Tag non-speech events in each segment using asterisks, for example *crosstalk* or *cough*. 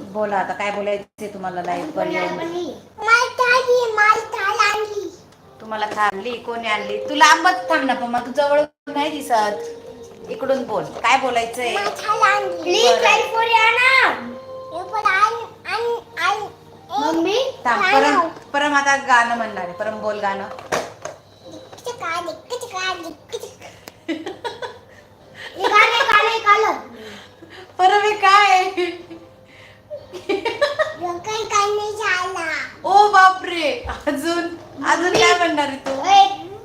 बोला आता काय बोलायचे तुम्हाला लाईव्ह वर येऊन तुम्हाला थांबली? कोणी आणली? तू लांबच थांब ना पण तू जवळ नाही दिसत. इकडून बोल काय बोलायचंय? मम्मी थांब परम परम आता गाणं म्हणणार आहे. परम बोल गाणं. परम हे काय ओ अजून अजून काय म्हणणार आहे तू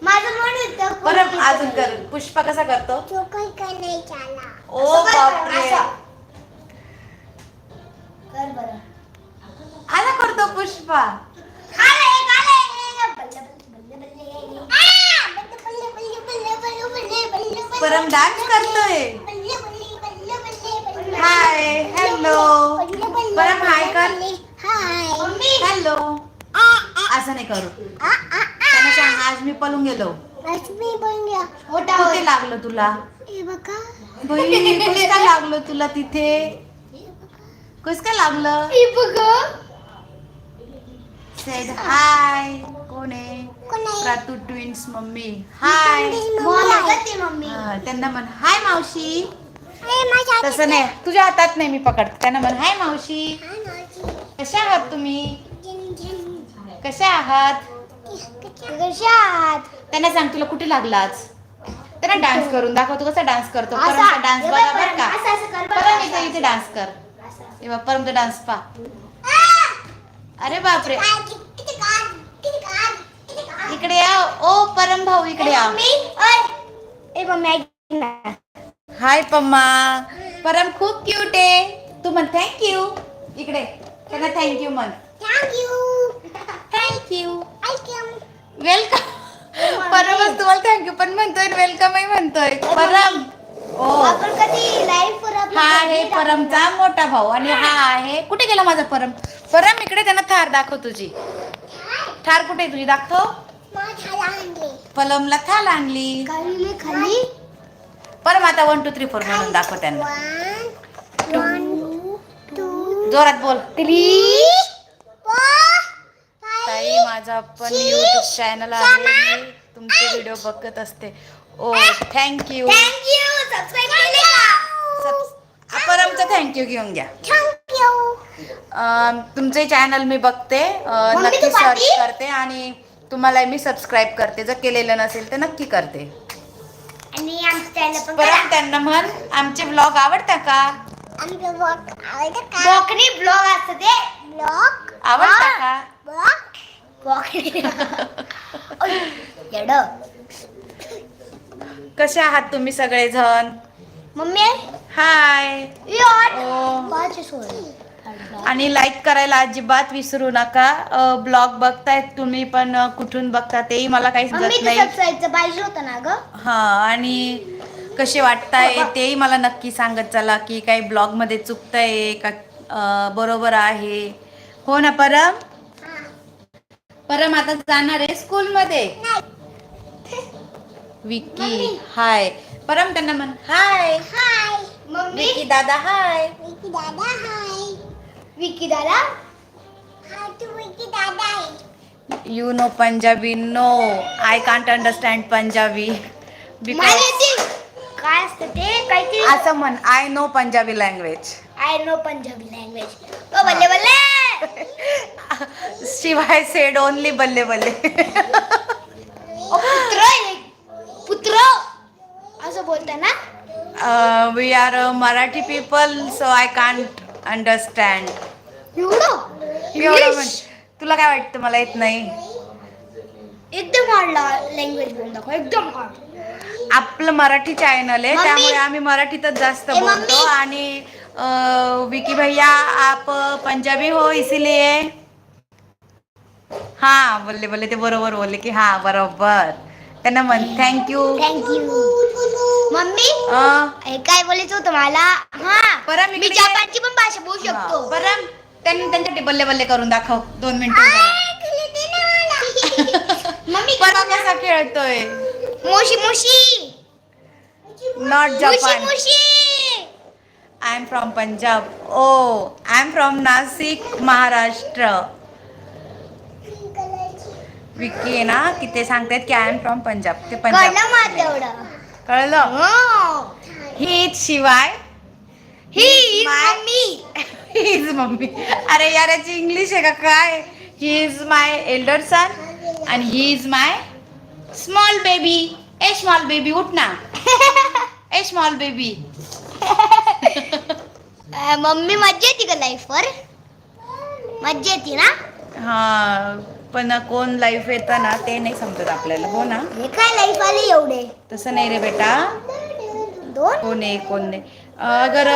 माझं मन होतं परम अजून कर पुष्पा कसा करतो ओ असं कर, बापरे असं. कर बरं आला करतो पुष्पा परम डान्स करतोय हाय हॅलो परम हाय कर हॅलो असं नाही करू. त्यांना सांग आज मी पळून गेलो. कुठे लागलं तुला? कसं काय लागलं तुला तिथे? कस काय लागलं? सेड हाय कोण आहे? प्रातू ट्विन्स मम्मी. Hi mummy. हा, त्यांना म्हण हाय मावशी. तसं नाही. तुझ्या हातात नाही मी पकडते. त्यांना म्हण हाय मावशी. कशा आहात तुम्ही? कशा आहात? कशात त्यांना सांग तुला कुठे लागला आज? त्यांना डान्स करून दाखव तू कसा डान्स करतो? असा. डान्स बघा बघ, बरं का. असं, असं कर, बरं. परम इथे इथे डान्स कर. तेव्हा परमचा डान्स पा अरे बापरे. इकडे या. ओ परम भाऊ इकडे या. हाय पम्मा. परम खूप क्यूट आहे. तू म्हण थँक्यू इकडे. त्यांना थँक्यू म्हण. थँक्यू वेलकम परमच तुम्हाला थँक्यू पण म्हणतोय वेलकमही म्हणतोय. परम. ओ. आपण कधी लाईव्ह आपली हा आहे परमचा मोठा भाऊ आणि हा आहे. कुठे गेला माझा परम? परम इकडे त्यांना थार दाखव तुझी. थार? कुठे आहे तुझी? दाखव. पलमला थाल आणली. खाली खाली? परम आता वन टू थ्री फोर म्हणून दाखव त्यांना. जोरात बोल. थ्री माझा पण युट्यूब चॅनल आहे मी तुमचे व्हिडिओ बघत असते. ओ थँक्यू का? परमचं थँक्यू घेऊन घ्या. तुमचे चॅनल मी बघते. नक्की सर्च? करते आणि तुम्हाला मी सबस्क्राईब करते. जर केलेलं नसेल तर नक्की करते. आणि आमचं चॅनल पण परत त्यांना म्हण आमचे ब्लॉग आवडता का? आमचं ब्लॉग आवडतं का? ब्लॉग असतं ते. ब्लॉग आवडता का? ब्लॉग येड *laughs* कसे आहात तुम्ही सगळेजण? मम्मी? हाय. सोय. आणि लाईक करायला अजिबात विसरू नका. ब्लॉग बघतायत तुम्ही पण कुठून बघता तेही मला काही समजत नाही. पाहिजे होतं ना ग? हा आणि कसे वाटताय तेही मला नक्की सांगत चला की काही ब्लॉगमध्ये चुकतंय का? बरोबर आहे. हो ना परम? परम आता जाणार आहे स्कूल मध्ये विकी हाय. परम त्यांना म्हण हाय. हाय. मम्मी. विकी दादा हाय. विकी दादा हाय. विकी दादा? हाय तू विकी दादा आहे. You know Punjabi no I can't understand Punjabi because काय असतं ते? काहीतरी असं म्हण I know Punjabi language I know Punjabi language ओ बल्ले बल्ले. *laughs* शिवाय सेड ओनली बल्ले बल्ले. पुत्र. पुत्र असं बोलता ना we are Marathi people so I can't understand एवढं? तुला काय वाटतं? मला येत नाही. एकदम लँग्वेज बोलून दाखव एकदम आपलं मराठी चॅनल आहे. त्यामुळे आम्ही मराठीतच जास्त बोलतो. आणि विकी भैया आप पंजाबी हो इसीलिए. हा बोलले बोलले ते बरोबर बोलले की हा बरोबर. त्यांना म्हण थँक्यू थँक्यू मम्मी हे काय बोलायचं होतं मला? हा परम मी इकडे- जपानची पण भाषा बोलू शकतो. बरं त्यांनी त्यांच्यासाठी बल्ले बल्ले करून दाखव. दोन मिनिटं. *laughs* मम्मी परम कसा खेळतोय? मोशी मोशी. नॉट जपान मोशी. I am from Punjab O I am from Nashik Maharashtra Vicky आहे ना की ते सांगतात की आय एम फ्रॉम पंजाब ते पंजाब कळलं हो. ही शिवाय ही मम्मी ही इज मम्मी अरे यार याची इंग्लिश आहे का काय? ही इज माय एल्डर सन आणि he is my small baby a small baby उठ ना. *laughs* ए स्मॉल बेबी मम्मी मज्जा येते का लाईफ वर? मज्जा येते ना? हा. पण कोण लाईफ येतं ना ते नाही समजत आपल्याला. हो ना? हे काय लाईफ आले एवढे? तसं नहीं रे बेटा. दोन? कौन है कौन नहीं. अगर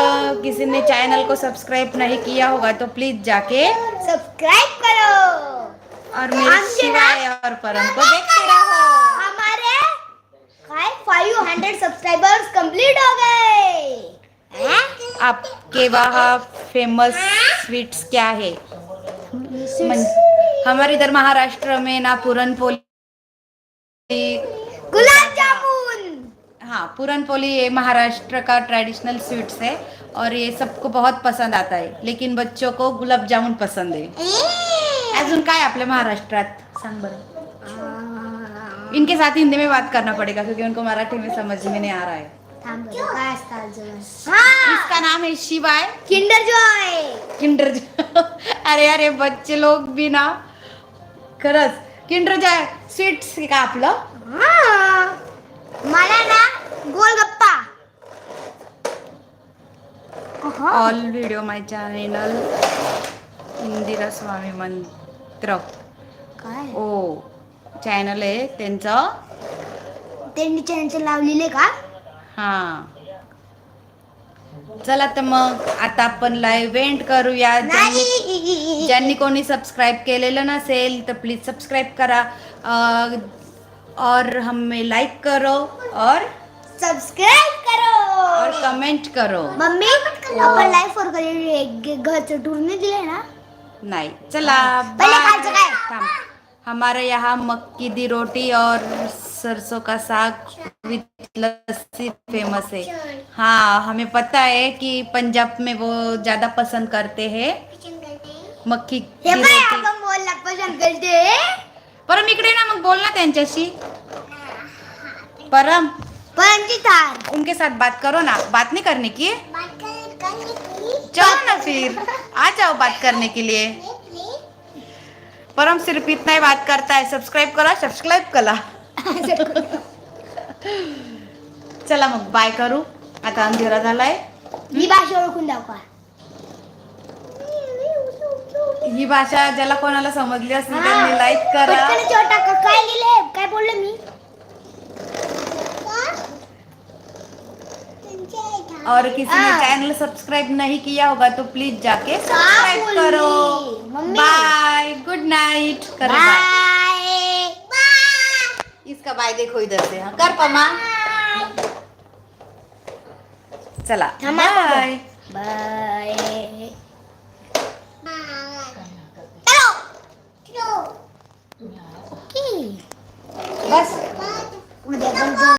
किसी ने चैनल को सब्सक्राइब नहीं किया होगा तो प्लीज़ जाके सब्सक्राइब करो। और मेरे शिवाय और परम को देखते रहो। हमारे काय? 500 सब्सक्राइबर्स कंप्लीट हो गए। आपके वहाँ फ़ेमस स्वीट्स क्या है? हमारे इधर महाराष्ट्र में ना पूरन पोली गुलाब जामुन। हाँ पूरन पोली ये महाराष्ट्र का ट्रेडिशनल स्वीट्स है और ये सबको बहुत पसंद आता है लेकिन बच्चों को गुलाब जामुन पसंद है। अजून काय आपल्या महाराष्ट्रात। सांग बरं। इनके साथ हिंदी में बात करना पड़ेगा क्योंकि उनको मराठी में समझ में नहीं आ रहा है? हाँ। इसका नाम है शिवाय। किंडर जॉय किंडर *laughs* अरे अरे बच्चे लोग भी ना खरंच. किंडर जॉय स्वीट्स का आपलं? हाँ. मला ना golgappa. All video my channel Indira Swami मंत्र. काय? ओ चॅनल आहे त्यांचं. त्यांनी चॅनल लावलेले का? हां. चला तर मग आता आपण लाईव्ह एंड करूया. ज्यांनी कोणी सबस्क्राईब केलेलं नसेल तर प्लीज सबस्क्राईब करा. अ, और हमें लाइक करो और सबस्क्राईब करो. और कमेंट करो. मम्मी आपण लाईफ वर कधी घरचं टूर नाही दिले ना? नहीं. चला पहले bye. खायचं काय? थांब. हमारे यहाँ मक्की दी रोटी और सरसों का साग विथ लस्सी फेमस है हाँ हमें पता है कि पंजाब में वो ज़्यादा पसंद करते हैं। मक्की हे पसंत करते परम इकडे ना मग बोलना त्यांच्याशी परम। पण ती उनके साथ बात करो ना। बात नहीं करने की? चलो ना फिर। आ जाओ बात करने के लिए। परम सिर्फ़ इतना ही बात करता है। सब्सक्राइब करा सब्सक्राइब करा। *laughs* चला मग बाय करू। आता अंधेरा झालाय. ही भाषा ओळखून का ही भाषा ज्याला कोणाला समजली असेल त्यांनी लाईक करा. पटकन काय लिहिले काय बोलले मी? और किसी ने। चैनल सब्सक्राइब नहीं किया होगा तो प्लीज जाके सब्सक्राइब? करो। बाय गुड नाइट करो बाय बाय इसका बाय देखो इधर से हाँ। कर पमा। चला बाय बाय बस